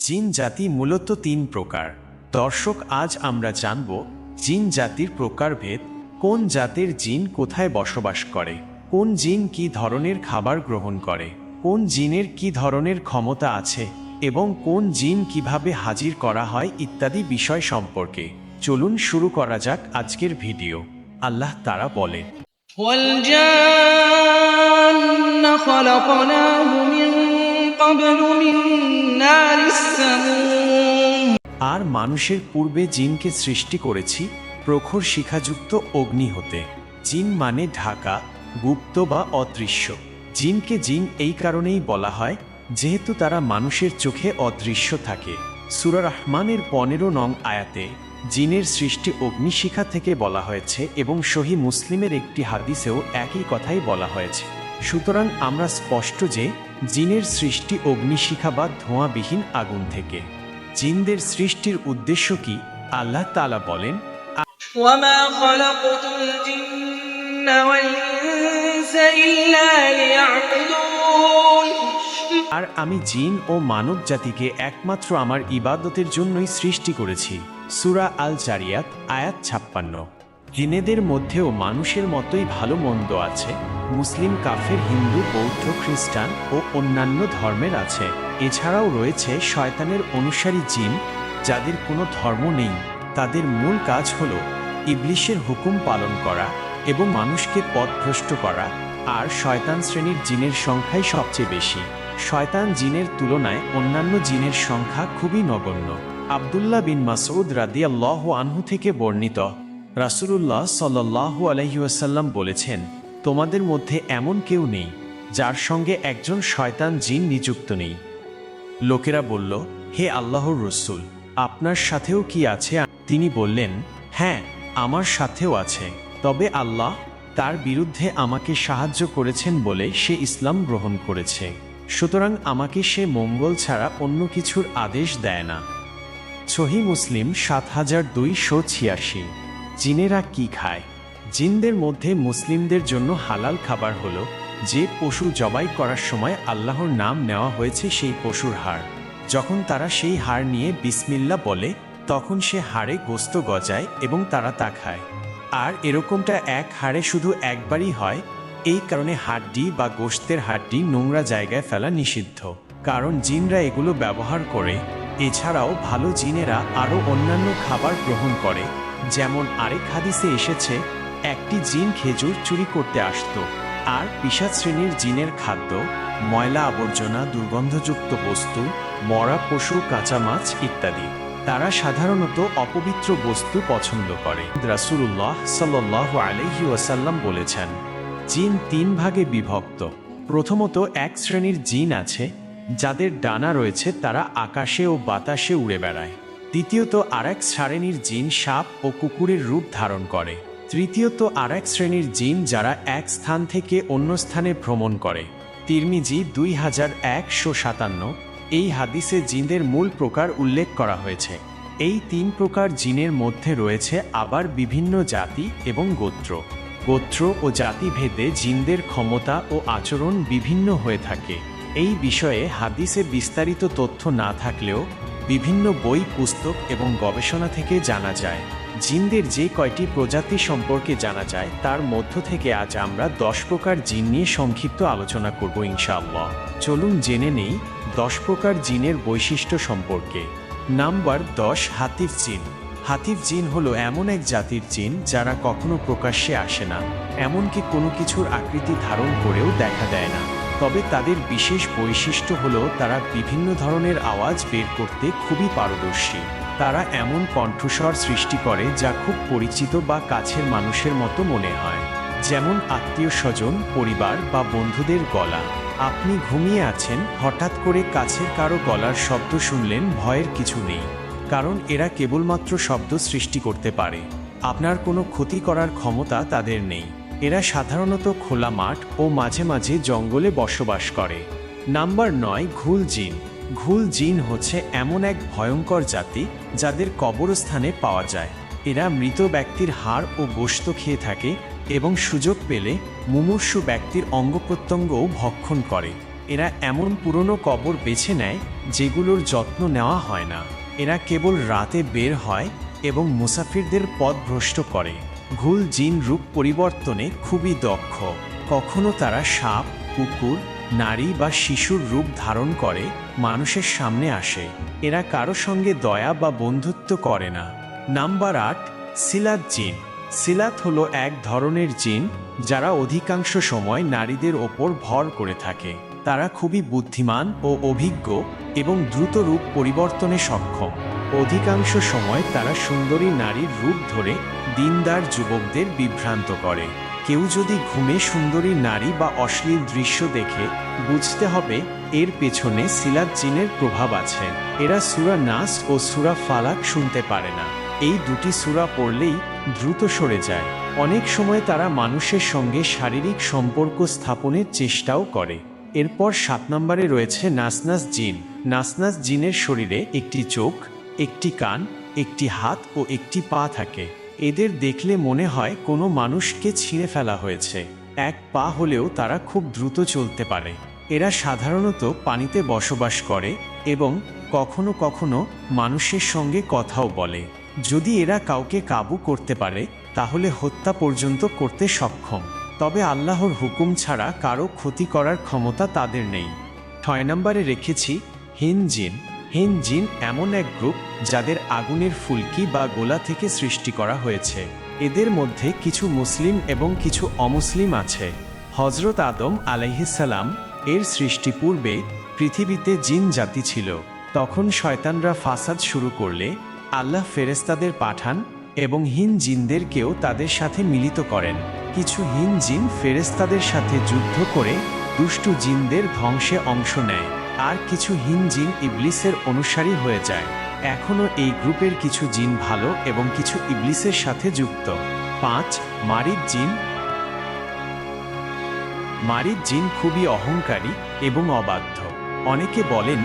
জিন জাতি মূলত তিন প্রকার। দর্শক, আজ আমরা জানব জিন জাতির প্রকারভেদ, কোন জাতের জিন কোথায় বসবাস করে, কোন জিন কি ধরনের খাবার গ্রহণ করে, কোন জিনের কি ধরনের ক্ষমতা আছে, এবং কোন জিন কীভাবে হাজির করা হয় ইত্যাদি বিষয় সম্পর্কে। চলুন শুরু করা যাক আজকের ভিডিও। আল্লাহ তারা বলেন قبل من نار السموم আর মানুষের পূর্বে জিনকে সৃষ্টি করেছি প্রখর শিখাযুক্ত অগ্নি হতে জিন মানে ঢাকা গুপ্ত বা অদৃশ্য জিনকে জিন এই কারণেই বলা হয় যেহেতু তারা মানুষের চোখে অদৃশ্য থাকে সুরা রহমানের পনেরো নং আয়াতে জিনের সৃষ্টি অগ্নিশিখা থেকে বলা হয়েছে এবং সহি মুসলিমের একটি হাদিসেও একই কথাই বলা হয়েছে সুতরাং আমরা স্পষ্ট যে জিনের সৃষ্টি অগ্নিশিখা বা ধোঁয়াবিহীন আগুন থেকে। জিনদের সৃষ্টির উদ্দেশ্য কি? আল্লাহ তালা বলেন আর আমি জিন ও মানব জাতিকে একমাত্র আমার ইবাদতের জন্যই সৃষ্টি করেছি। সুরা আল জারিয়াত আয়াত ছাপ্পান্ন। জিনেদের মধ্যেও মানুষের মতোই ভালো মন্দ আছে, মুসলিম, কাফের, হিন্দু, বৌদ্ধ, খ্রিস্টান ও অন্যান্য ধর্মের আছে। এছাড়াও রয়েছে শয়তানের অনুসারী জিন, যাদের কোনো ধর্ম নেই। তাদের মূল কাজ হল ইবলিশের হুকুম পালন করা এবং মানুষকে পথভ্রষ্ট করা, আর শয়তান শ্রেণির জিনের সংখ্যাই সবচেয়ে বেশি। শয়তান জিনের তুলনায় অন্যান্য জিনের সংখ্যা খুবই নগণ্য। আবদুল্লাহ বিন মাসউদ রাদিয়াল্লাহু আনহু থেকে বর্ণিত রাসূলুল্লাহ সাল্লাল্লাহু আলাইহি ওয়াসাল্লাম বলেছেন, তোমাদের মধ্যে এমন কেউ নেই যার সঙ্গে একজন শয়তান জিন নিযুক্ত নেই। লোকেরা বলল, হে আল্লাহর রসুল, আপনার সাথেও কি আছে? তিনি বললেন হ্যাঁ আমার সাথেও আছে। তবে আল্লাহ তার বিরুদ্ধে আমাকে সাহায্য করেছেন বলে সে ইসলাম গ্রহণ করেছে। সুতরাং আমাকে সে মঙ্গল ছাড়া অন্য কিছুর আদেশ দেয় না। সহি মুসলিম সাত হাজার দুইশো ছিয়াশি। জিনেরা কি খায়? জিনদের মধ্যে মুসলিমদের জন্য হালাল খাবার হলো যে পশু জবাই করার সময় আল্লাহর নাম নেওয়া হয়েছে সেই পশুর হাড়। যখন তারা সেই হাড় নিয়ে বিসমিল্লা বলে, তখন সে হাড়ে গোস্ত গজায় এবং তারা তা খায়। আর এরকমটা এক হাড়ে শুধু একবারই হয়, এই কারণে হাড্ডি বা গোস্তের হাড্ডি নোংরা জায়গায় ফেলা নিষিদ্ধ। কারণ জিনরা এগুলো ব্যবহার করে, এছাড়াও ভালো জিনেরা আরও অন্যান্য খাবার গ্রহণ করে। যেমন আরেক হাদিসে এসেছে, একটি জিন খেজুর চুরি করতে আসতো, আর পিসাদ শ্রেণির জিনের খাদ্য, ময়লা আবর্জনা, দুর্গন্ধযুক্ত বস্তু, মরা পশু, কাঁচা মাছ ইত্যাদি। তারা সাধারণত অপবিত্র বস্তু পছন্দ করে। রাসুল্লাহ সাল্লাহ আলহি ওয়াসাল্লাম বলেছেন, জিন তিন ভাগে বিভক্ত। প্রথমত এক শ্রেণির জিন আছে, যাদের ডানা রয়েছে তারা আকাশে ও বাতাসে উড়ে বেড়ায়। দ্বিতীয়ত আর এক শ্রেণির জিন সাপ ও কুকুরের রূপ ধারণ করে। তৃতীয়ত আর এক শ্রেণির জিন যারা এক স্থান থেকে অন্য স্থানে ভ্রমণ করে। তিরমিজি দুই হাজার একশো সাতান্ন, এই হাদিসে জিনদের মূল প্রকার উল্লেখ করা হয়েছে। এই তিন প্রকার জিনের মধ্যে রয়েছে আবার বিভিন্ন জাতি এবং গোত্র। গোত্র ও জাতিভেদে জিনদের ক্ষমতা ও আচরণ বিভিন্ন হয়ে থাকে। এই বিষয়ে হাদিসে বিস্তারিত তথ্য না থাকলেও বিভিন্ন বই, পুস্তক এবং গবেষণা থেকে জানা যায়। জিনদের যে কয়টি প্রজাতি সম্পর্কে জানা যায়, তার মধ্য থেকে আজ আমরা দশ প্রকার জিন নিয়ে সংক্ষিপ্ত আলোচনা করব ইনশাআল্লাহ। চলুন জেনে নেই দশ প্রকার জিনের বৈশিষ্ট্য সম্পর্কে। নাম্বার দশ হাতিফ জিন। হাতিফ জিন হলো এমন এক জাতির জিন যারা কখনো প্রকাশ্যে আসে না, এমনকি কোনো কিছুর আকৃতি ধারণ করেও দেখা দেয় না। তবে তাদের বিশেষ বৈশিষ্ট্য হল তারা বিভিন্ন ধরনের আওয়াজ বের করতে খুবই পারদর্শী। তারা এমন কণ্ঠস্বর সৃষ্টি করে যা খুব পরিচিত বা কাছের মানুষের মতো মনে হয়। যেমন আত্মীয় স্বজন, পরিবার বা বন্ধুদের গলা। আপনি ঘুমিয়ে আছেন, হঠাৎ করে কাছের কারও গলার শব্দ শুনলেন, ভয়ের কিছু নেই। কারণ এরা কেবলমাত্র শব্দ সৃষ্টি করতে পারে। আপনার কোনো ক্ষতি করার ক্ষমতা তাদের নেই। এরা সাধারণত খোলা মাঠ ও মাঝে মাঝে জঙ্গলে বসবাস করে। নাম্বার নয়, ঘুল জিন। ঘুল জিন হচ্ছে এমন এক ভয়ঙ্কর জাতি যাদের কবরস্থানে পাওয়া যায়। এরা মৃত ব্যক্তির হাড় ও গোশত খেয়ে থাকে এবং সুযোগ পেলে মুমূর্ষু ব্যক্তির অঙ্গ প্রত্যঙ্গও ভক্ষণ করে। এরা এমন পুরনো কবর বেছে নেয় যেগুলোর যত্ন নেওয়া হয় না। এরা কেবল রাতে বের হয় এবং মুসাফিরদের পথ ভ্রষ্ট করে। ঘুল জিন রূপ পরিবর্তনে খুবই দক্ষ। কখনো তারা সাপ, কুকুর, নারী বা শিশুর রূপ ধারণ করে, মানুষের সামনে আসে। এরা কারও সঙ্গে দয়া বা বন্ধুত্ব করে না। নাম্বার আট, সিলাত জিন। সিলাত হলো এক ধরনের জিন যারা অধিকাংশ সময় নারীদের ওপর ভর করে থাকে। তারা খুবই বুদ্ধিমান ও অভিজ্ঞ এবং দ্রুত রূপ পরিবর্তনে সক্ষম। অধিকাংশ সময় তারা সুন্দরী নারীর রূপ ধরে দিনদার যুবকদের বিভ্রান্ত করে। কেউ যদি ঘুমে সুন্দরী নারী বা অশ্লীল দৃশ্য দেখে, বুঝতে হবে এর পেছনে সিলাত জিনের প্রভাব আছে। এরা সুরা নাস ও সুরা ফালাক শুনতে পারে না। এই দুটি সুরা পড়লেই দ্রুত সরে যায়। অনেক সময় তারা মানুষের সঙ্গে শারীরিক সম্পর্ক স্থাপনের চেষ্টাও করে। এরপর সাত নম্বরে রয়েছে নাসনাস জিন। নাসনাস জিনের শরীরে একটি চোখ, একটি কান, একটি হাত ও একটি পা থাকে। এদের দেখলে মনে হয় কোনো মানুষকে ছিঁড়ে ফেলা হয়েছে। এক পা হলেও তারা খুব দ্রুত চলতে পারে। এরা সাধারণত পানিতে বসবাস করে এবং কখনো কখনো মানুষের সঙ্গে কথাও বলে। যদি এরা কাউকে কাবু করতে পারে, তাহলে হত্যা পর্যন্ত করতে সক্ষম। তবে আল্লাহর হুকুম ছাড়া কারও ক্ষতি করার ক্ষমতা তাদের নেই। ছয় নম্বরে রেখেছি হিন জিন হিন জিন এমন এক গ্রুপ যাদের আগুনের ফুলকি বা গোলা থেকে সৃষ্টি করা হয়েছে। এদের মধ্যে কিছু মুসলিম এবং কিছু অমুসলিম আছে। হজরত আদম আলাইহিসাল্লাম এর সৃষ্টি পূর্বে পৃথিবীতে জিন জাতি ছিল। তখন শয়তানরা ফাসাদ শুরু করলে আল্লাহ ফেরেস্তাদের পাঠান এবং হিন জিনদেরকেও তাদের সাথে মিলিত করেন। কিছু হিন জিন ফেরেস্তাদের সাথে যুদ্ধ করে দুষ্টু জিনদের ধ্বংসে অংশ নেয়। আর কিছু হিন জিন ইবলিসের অনুসারী হয়ে যায়। এখনও এই গ্রুপের কিছু জিন ভালো এবং কিছু ইবলিসের সাথে যুক্ত। পাঁচ, মারিদ জিন। মারিদ জিন খুবই অহংকারী এবং অবাধ্য। অনেকে বলেন,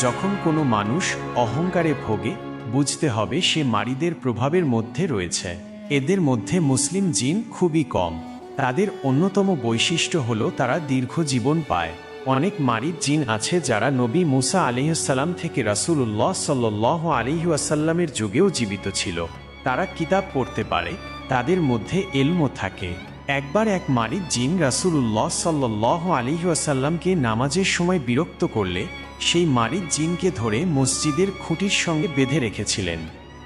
যখন কোনো মানুষ অহংকারে ভোগে, বুঝতে হবে সে মারিদের প্রভাবের মধ্যে রয়েছে। এদের মধ্যে মুসলিম জিন খুবই কম। তাদের অন্যতম বৈশিষ্ট্য হলো তারা দীর্ঘ জীবন পায়। অনেক মারিদ জিন আছে যারা নবী মুসা আলিহাসাল্লাম থেকে রাসুল্লাহ সাল্লাহ আলিহাসাল্লামের যুগেও জীবিত ছিল। তারা কিতাব পড়তে পারে, তাদের মধ্যে এলমো থাকে। একবার এক মারিদ জিন রাসুল্লাহ সাল্লাহ আলিহাসাল্লামকে নামাজের সময় বিরক্ত করলে, সেই মারিদ জিনকে ধরে মসজিদের খুঁটির সঙ্গে বেঁধে রেখেছিলেন।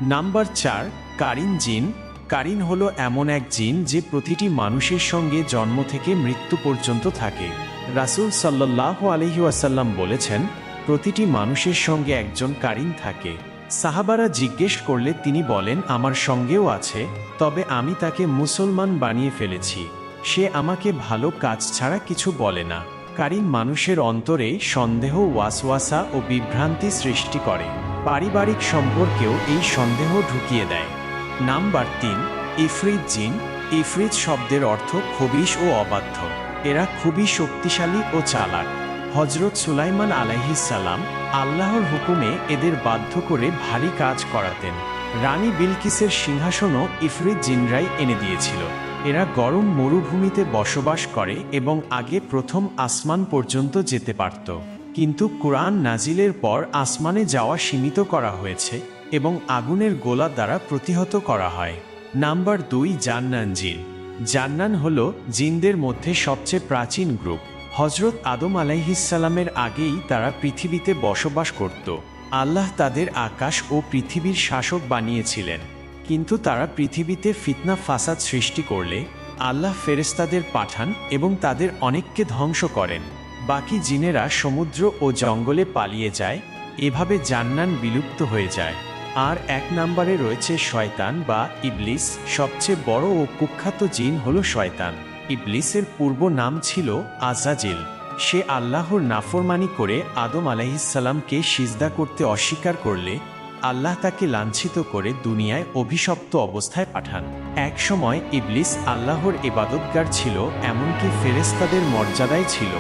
নাম্বার চার, কারিন জিন। কারিন হলো এমন এক জিন যে প্রতিটি মানুষের সঙ্গে জন্ম থেকে মৃত্যু পর্যন্ত থাকে। রাসুল সাল্লাহ আলহি আসাল্লাম বলেছেন, প্রতিটি মানুষের সঙ্গে একজন কারিন থাকে। সাহাবারা জিজ্ঞেস করলে তিনি বলেন, আমার সঙ্গেও আছে, তবে আমি তাকে মুসলমান বানিয়ে ফেলেছি। সে আমাকে ভালো কাজ ছাড়া কিছু বলে না। কারিন মানুষের অন্তরে সন্দেহ, ওয়াসওয়াসা ও বিভ্রান্তি সৃষ্টি করে। পারিবারিক সম্পর্কেও এই সন্দেহ ঢুকিয়ে দেয়। নাম্বার তিন, ইফরিত জিন। ইফরিত শব্দের অর্থ খবিশ ও অবাধ্য। এরা খুবই শক্তিশালী ও চালাক। হজরত সুলাইমান সালাম আল্লাহর হুকুমে এদের বাধ্য করে ভারী কাজ করাতেন। রানী বিলকিসের সিংহাসনও ইফরিত জিনরাই এনে দিয়েছিল। এরা গরম মরুভূমিতে বসবাস করে এবং আগে প্রথম আসমান পর্যন্ত যেতে পারত। কিন্তু কোরআন নাজিলের পর আসমানে যাওয়া সীমিত করা হয়েছে এবং আগুনের গোলা দ্বারা প্রতিহত করা হয়। নাম্বার দুই জান্নান জিন জান্নান হল জিনদের মধ্যে সবচেয়ে প্রাচীন গ্রুপ। হজরত আদম আলাইহিসাল্লামের আগেই তারা পৃথিবীতে বসবাস করত। আল্লাহ তাদের আকাশ ও পৃথিবীর শাসক বানিয়েছিলেন। কিন্তু তারা পৃথিবীতে ফিতনা ফাসাদ সৃষ্টি করলে আল্লাহ ফেরেস্তাদের পাঠান এবং তাদের অনেককে ধ্বংস করেন। বাকি জিনেরা সমুদ্র ও জঙ্গলে পালিয়ে যায়। এভাবে জান্নান বিলুপ্ত হয়ে যায়। আর এক নম্বরে রয়েছে শয়তান বা ইবলিস। সবচেয়ে বড় ও কুখ্যাত জিন হল শয়তান। ইবলিসের পূর্ব নাম ছিল আজাজিল। সে আল্লাহর নাফরমানি করে আদম আলাইহিসাল্লামকে সিজদা করতে অস্বীকার করলে আল্লাহ তাকে লাঞ্ছিত করে দুনিয়ায় অভিশপ্ত অবস্থায় পাঠান। এক সময় ইবলিস আল্লাহর ইবাদতগার ছিল, এমনকি ফেরেস্তাদের মর্যাদায় ছিল,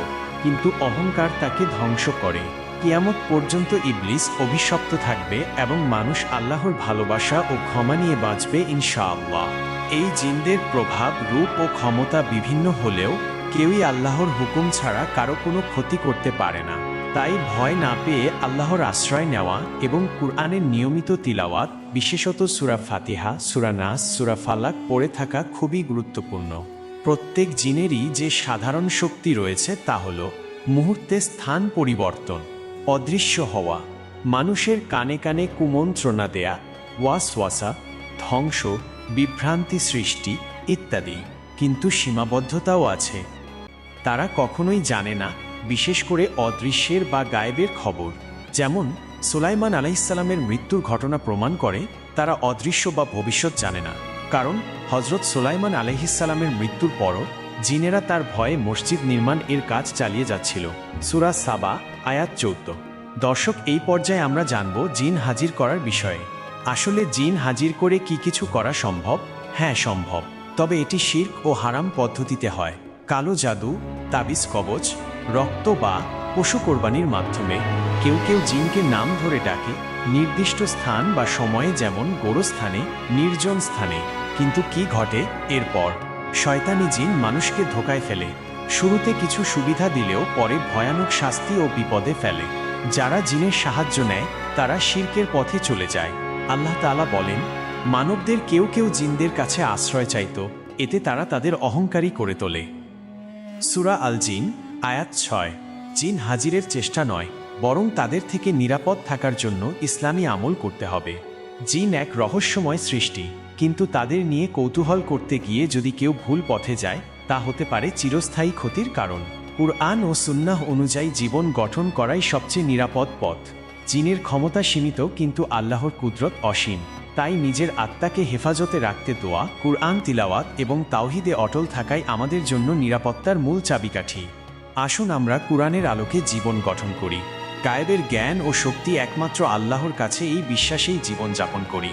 কিন্তু অহংকার তাকে ধ্বংস করে। কিয়ামত পর্যন্ত ইবলিস অভিশপ্ত থাকবে এবং মানুষ আল্লাহর ভালোবাসা ও ক্ষমা নিয়ে বাঁচবে ইনশাআল্লাহ। এই জিনদের প্রভাব, রূপ ও ক্ষমতা বিভিন্ন হলেও কেউই আল্লাহর হুকুম ছাড়া কারও কোনো ক্ষতি করতে পারে না। তাই ভয় না পেয়ে আল্লাহর আশ্রয় নেওয়া এবং কুরআনের নিয়মিত তিলাওয়াত, বিশেষত সুরা ফাতিহা, সুরা নাস, সুরা ফালাক পড়ে থাকা খুবই গুরুত্বপূর্ণ। প্রত্যেক জিনেরই যে সাধারণ শক্তি রয়েছে তা হল মুহূর্তে স্থান পরিবর্তন। অদৃশ্য হওয়া, মানুষের কানে কানে কুমন্ত্রণা দেয়া, ওয়াসওয়াসা, ধ্বংস, বিভ্রান্তি সৃষ্টি ইত্যাদি। কিন্তু সীমাবদ্ধতাও আছে। তারা কখনোই জানে না, বিশেষ করে অদৃশ্যের বা গায়েবের খবর। যেমন, সুলাইমান আলাইসাল্লামের মৃত্যুর ঘটনা প্রমাণ করে, তারা অদৃশ্য বা ভবিষ্যৎ জানে না। কারণ হজরত সুলাইমান আলহিসাল্লামের মৃত্যুর পরও, জিনেরা তার ভয়ে মসজিদ নির্মাণ এর কাজ চালিয়ে যাচ্ছিল। সুরা সাবা আয়াত চৌদ্দ। দর্শক, এই পর্যায়ে আমরা জানব জিন হাজির করার বিষয়ে। আসলে জিন হাজির করে কি কিছু করা সম্ভব? হ্যাঁ সম্ভব। তবে এটি শির্ক ও হারাম পদ্ধতিতে হয়। কালো জাদু, তাবিজ কবচ, রক্ত বা পশু কোরবানির মাধ্যমে কেউ কেউ জিনকে নাম ধরে ডাকে, নির্দিষ্ট স্থান বা সময়ে যেমন গোরস্থানে, নির্জন স্থানে। কিন্তু কি ঘটে? এরপর। শয়তানি জিন মানুষকে ধোকায় ফেলে। শুরুতে কিছু সুবিধা দিলেও পরে ভয়ানক শাস্তি ও বিপদে ফেলে। যারা জিনের সাহায্য নেয়, তারা শির্কের পথে চলে যায়। আল্লাহ তাআলা বলেন, মানবদের কেউ কেউ জিনদের কাছে আশ্রয় চাইত, এতে তারা তাদের অহংকারী করে তোলে। সুরা আল জিন আয়াত ছয়। জিন হাজিরের চেষ্টা নয়, বরং তাদের থেকে নিরাপদ থাকার জন্য ইসলামী আমল করতে হবে। জিন এক রহস্যময় সৃষ্টি, কিন্তু তাদের নিয়ে কৌতূহল করতে গিয়ে যদি কেউ ভুল পথে যায় তা হতে পারে চিরস্থায়ী ক্ষতির কারণ। কুরআন ও সুন্নাহ অনুযায়ী জীবন গঠন করাই সবচেয়ে নিরাপদ পথ। জিনের ক্ষমতা সীমিত, কিন্তু আল্লাহর কুদরত অসীম। তাই নিজের আত্মাকে হেফাজতে রাখতে দোয়া, কুরআন তিলাওয়াত এবং তাওহিদে অটল থাকাই আমাদের জন্য নিরাপত্তার মূল চাবিকাঠি। আসুন আমরা কুরআনের আলোকে জীবন গঠন করি। গায়েবের জ্ঞান ও শক্তি একমাত্র আল্লাহর কাছে এই বিশ্বাসেই জীবন যাপন করি।